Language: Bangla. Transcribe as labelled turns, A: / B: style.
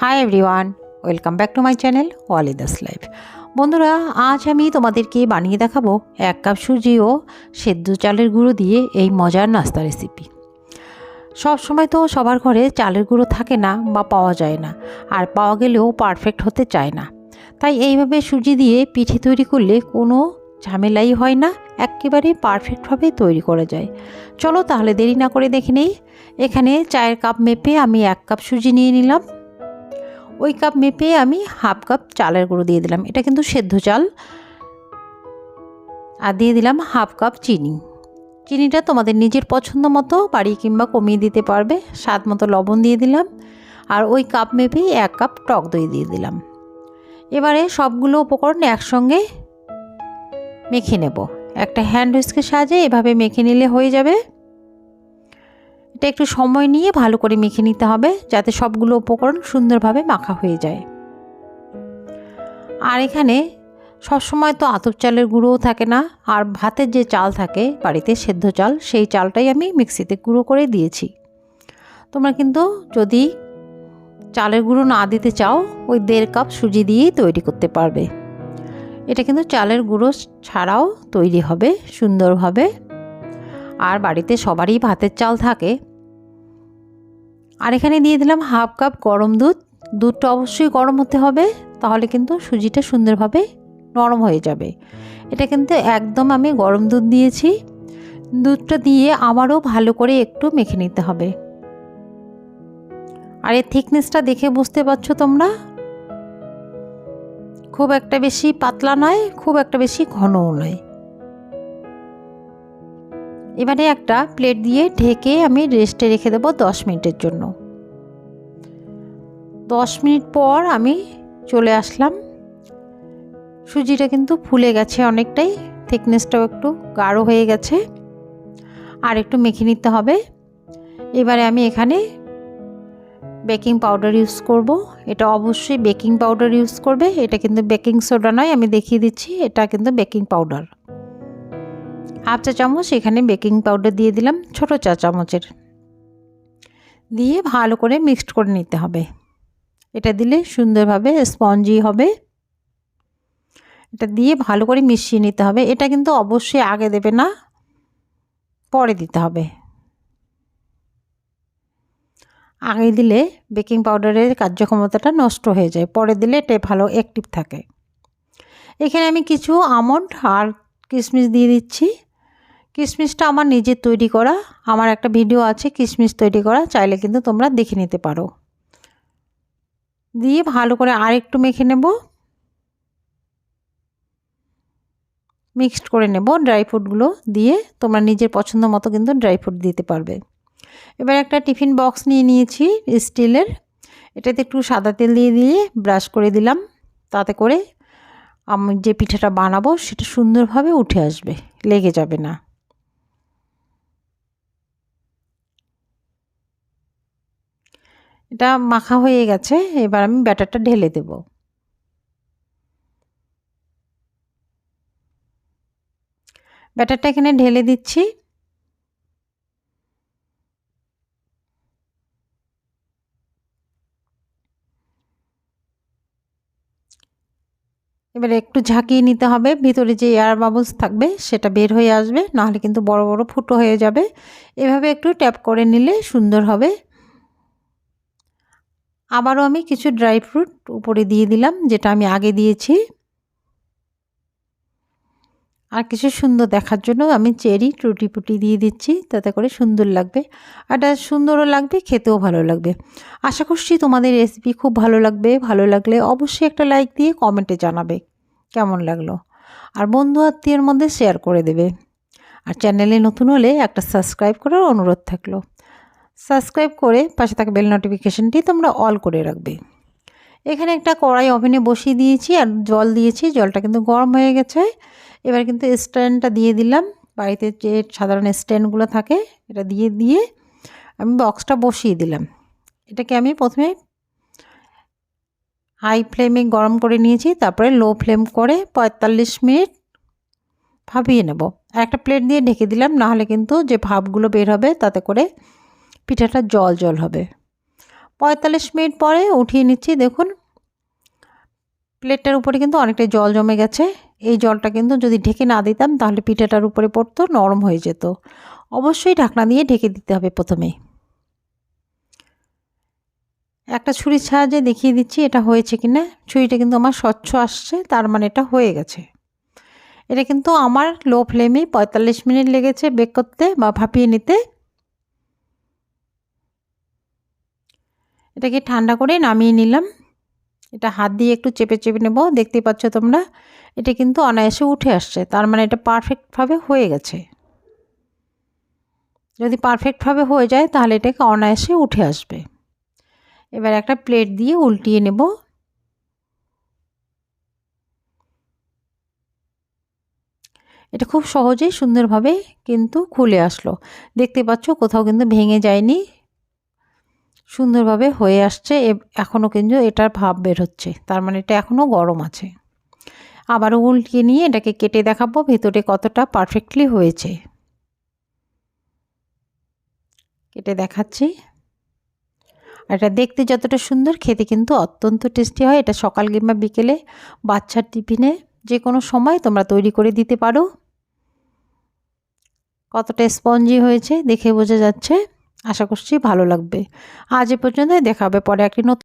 A: Hi everyone welcome back to my channel ইদাস life বন্ধুরা, আজ আমি তোমাদেরকে বানিয়ে দেখাবো এক কাপ সুজি ও সেদ্ধ চালের গুঁড়ো দিয়ে এই মজার নাস্তা রেসিপি সব সময় তো সবার ঘরে চালের গুঁড়ো থাকে না বা পাওয়া যায় না, আর পাওয়া গেলেও পারফেক্ট হতে চায় না। তাই এইভাবে সুজি দিয়ে পিঠে তৈরি করলে কোনো ঝামেলাই হয় না, একেবারে পারফেক্টভাবে তৈরি করা যায়। চলো তাহলে দেরি না করে দেখে নেই, এখানে চায়ের কাপ মেপে আমি এক কাপ সুজি নিয়ে নিলাম। ওই কাপ মেপে আমি হাফ কাপ চালের গুঁড়ো দিয়ে দিলাম। এটা কিন্তু সেদ্ধ চাল। আর দিয়ে দিলাম হাফ কাপ চিনি। চিনিটা তোমাদের নিজের পছন্দ মতো বাড়িয়ে কিংবা কমিয়ে দিতে পারবে। স্বাদ মতো লবণ দিয়ে দিলাম। আর ওই কাপ মেপেই এক কাপ টক দই দিয়ে দিলাম। এবারে সবগুলো উপকরণ একসঙ্গে মেখে নেব। একটা হ্যান্ড হুইস্কের সাহায্যে এভাবে মেখে নিলে হয়ে যাবে। এটা একটু সময় নিয়ে ভালো করে মেখে নিতে হবে যাতে সবগুলো উপকরণ সুন্দরভাবে মাখা হয়ে যায়। আর এখানে সবসময় তো আতপ চালের গুঁড়োও থাকে না, আর ভাতের যে চাল থাকে বাড়িতে সেদ্ধ চাল, সেই চালটাই আমি মিক্সিতে গুঁড়ো করে দিয়েছি। তোমরা কিন্তু যদি চালের গুঁড়ো না দিতে চাও, ওই দেড় কাপ সুজি দিয়েই তৈরি করতে পারবে। এটা কিন্তু চালের গুঁড়ো ছাড়াও তৈরি হবে সুন্দরভাবে। আর বাড়িতে সবারই ভাতের চাল থাকে আর এখানে দিয়ে দিলাম হাফ কাপ গরম দুধ। দুধটা অবশ্যই গরম হতে হবে, তাহলে কিন্তু সুজিটা সুন্দরভাবে নরম হয়ে যাবে। এটা কিন্তু একদম আমি গরম দুধ দিয়েছি। দুধটা দিয়ে আবারও ভালো করে একটু মেখে নিতে হবে। আর এর থিকনেসটা দেখে বুঝতে পারছ তোমরা? খুব একটা বেশি পাতলা নয়, খুব একটা বেশি ঘনও নয়। এবারে একটা প্লেট দিয়ে ঢেকে আমি রেস্টে রেখে দেবো দশ মিনিটের জন্য। দশ মিনিট পর আমি চলে আসলাম। সুজিটা কিন্তু ফুলে গেছে অনেকটাই থিকনেসটাও একটু গাঢ় হয়ে গেছে। আর একটু মেখে নিতে হবে। এবারে আমি এখানে বেকিং পাউডার ইউজ করব। এটা অবশ্যই বেকিং পাউডার ইউজ করবে। এটা কিন্তু বেকিং সোডা নয়, আমি দেখিয়ে দিচ্ছি, এটা কিন্তু বেকিং পাউডার। হাফ চা চামচ এখানে বেকিং পাউডার দিয়ে দিলাম, ছোট চা চামচের। দিয়ে ভালো করে মিক্সড করে নিতে হবে। এটা দিলে সুন্দরভাবে স্পঞ্জি হবে। এটা দিয়ে ভালো করে মিশিয়ে নিতে হবে। এটা কিন্তু অবশ্যই আগে দেবে না, পরে দিতে হবে। আগে দিলে বেকিং পাউডারের কার্যক্ষমতাটা নষ্ট হয়ে যায়। পরে দিলে এটা ভালো অ্যাক্টিভ থাকে। এখানে আমি কিছু আমন্ড আর কিশমিশ দিয়ে দিচ্ছি। কিশমিশটা আমার নিজের তৈরি করা। আমার একটা ভিডিও আছে কিশমিশ তৈরি করা। চাইলে কিন্তু তোমরা দেখে নিতে পারো। দিয়ে ভালো করে আর একটু মেখে নেব। মিক্সড করে নেব ড্রাই ফ্রুটগুলো দিয়ে। তোমরা নিজের পছন্দ মতো কিন্তু ড্রাই ফ্রুট দিতে পারবে। এবার একটা টিফিন বক্স নিয়ে নিয়েছি স্টিলের। এটাতে একটু সাদা তেল দিয়ে দিয়ে ব্রাশ করে দিলাম। তাতে করে আমি যে পিঠাটা বানাবো সেটা সুন্দরভাবে উঠে আসবে, লেগে যাবে না। এটা মাখা হয়ে গেছে, এবার আমি ব্যাটারটা ঢেলে দেব। ব্যাটারটা এখানে ঢেলে দিচ্ছি। এবারে একটু ঝাঁকিয়ে নিতে হবে, ভিতরে যে এয়ার বাবলস থাকবে সেটা বের হয়ে আসবে, নাহলে কিন্তু বড় বড় ফুটো হয়ে যাবে। এভাবে একটু ট্যাপ করে নিলে সুন্দর হবে। আবারও আমি কিছু ড্রাই ফ্রুট উপরে দিয়ে দিলাম, যেটা আমি আগে দিয়েছি। আর কিছু সুন্দর দেখার জন্য আমি চেরি টুটি পুটি দিয়ে দিচ্ছি, তাতে করে সুন্দর লাগবে। আর সুন্দরও লাগবে, খেতেও ভালো লাগবে। আশা করছি তোমাদের রেসিপি খুব ভালো লাগবে। ভালো লাগলে অবশ্যই একটা লাইক দিয়ে কমেন্টে জানাবে কেমন লাগল। আর বন্ধু আত্মীয়ের মধ্যে শেয়ার করে দেবে। আর চ্যানেলে নতুন হলে একটা সাবস্ক্রাইব করার অনুরোধ থাকল। সাবস্ক্রাইব করে পাশে থাকা বেল নোটিফিকেশানটি তোমরা অল করে রাখবে। এখানে একটা কড়াই ওভেনে বসিয়ে দিয়েছি আর জল দিয়েছি। জলটা কিন্তু গরম হয়ে গেছে। এবার কিন্তু স্ট্যান্ডটা দিয়ে দিলাম। বাড়িতে যে সাধারণ স্ট্যান্ডগুলো থাকে, এটা দিয়ে দিয়ে আমি বক্সটা বসিয়ে দিলাম। এটাকে আমি প্রথমে হাই ফ্লেমে গরম করে নিয়েছি, তারপরে লো ফ্লেম করে পঁয়তাল্লিশ মিনিট ভাবিয়ে নেব। একটা প্লেট দিয়ে ঢেকে দিলাম, নাহলে কিন্তু যে ভাবগুলো বের হবে তাতে করে পিঠাটা জল জল হবে। পঁয়তাল্লিশ মিনিট পরে উঠিয়ে নিচ্ছি, দেখুন। প্লেটটার উপরে কিন্তু অনেকটা জল জমে গেছে। এই জলটা কিন্তু যদি ঢেকে না দিতাম, তাহলে পিঠাটার উপরে পড়তো, নরম হয়ে যেত। অবশ্যই ঢাকনা দিয়ে ঢেকে দিতে হবে প্রথমে। একটা ছুরির সাহায্যে দেখিয়ে দিচ্ছি এটা হয়েছে কি না ছুরিটা কিন্তু আমার স্বচ্ছ আসছে, তার মানে এটা হয়ে গেছে। এটা কিন্তু আমার লো ফ্লেমে পঁয়তাল্লিশ মিনিট লেগেছে বেক করতে বা ভাপিয়ে নিতে। এটাকে ঠান্ডা করে নামিয়ে নিলাম। এটা হাত দিয়ে একটু চেপে চেপে নেব দেখতে পাচ্ছ তোমরা। এটা কিন্তু অনায়াসে উঠে আসছে, তার মানে এটা পারফেক্টভাবে হয়ে গেছে। যদি পারফেক্টভাবে হয়ে যায়, তাহলে এটাকে অনায়াসে উঠে আসবে। এবার একটা প্লেট দিয়ে উল্টিয়ে নেব। এটা খুব সহজেই সুন্দরভাবে কিন্তু খুলে আসলো। দেখতে পাচ্ছ কোথাও কিন্তু ভেঙে যায়নি। সুন্দরভাবে হয়ে আসছে এখনও কিন্তু এটার ভাব বের হচ্ছে। তার মানে এটা এখনও গরম আছে। আবারও উল্টিয়ে নিয়ে এটাকে কেটে দেখাবো ভেতরে কতটা পারফেক্টলি হয়েছে। কেটে দেখাচ্ছি। এটা দেখতে যতটা সুন্দর, খেতে কিন্তু অত্যন্ত টেস্টি হয়। এটা সকাল কিংবা বিকেলে বাচ্চার টিফিনে যে কোনো সময় তোমরা তৈরি করে দিতে পারো। কতটা স্পঞ্জি হয়েছে দেখে বোঝা যাচ্ছে। আশা করছি ভালো লাগবে। আজ এ পর্যন্তই দেখা হবে পরে একটি নতুন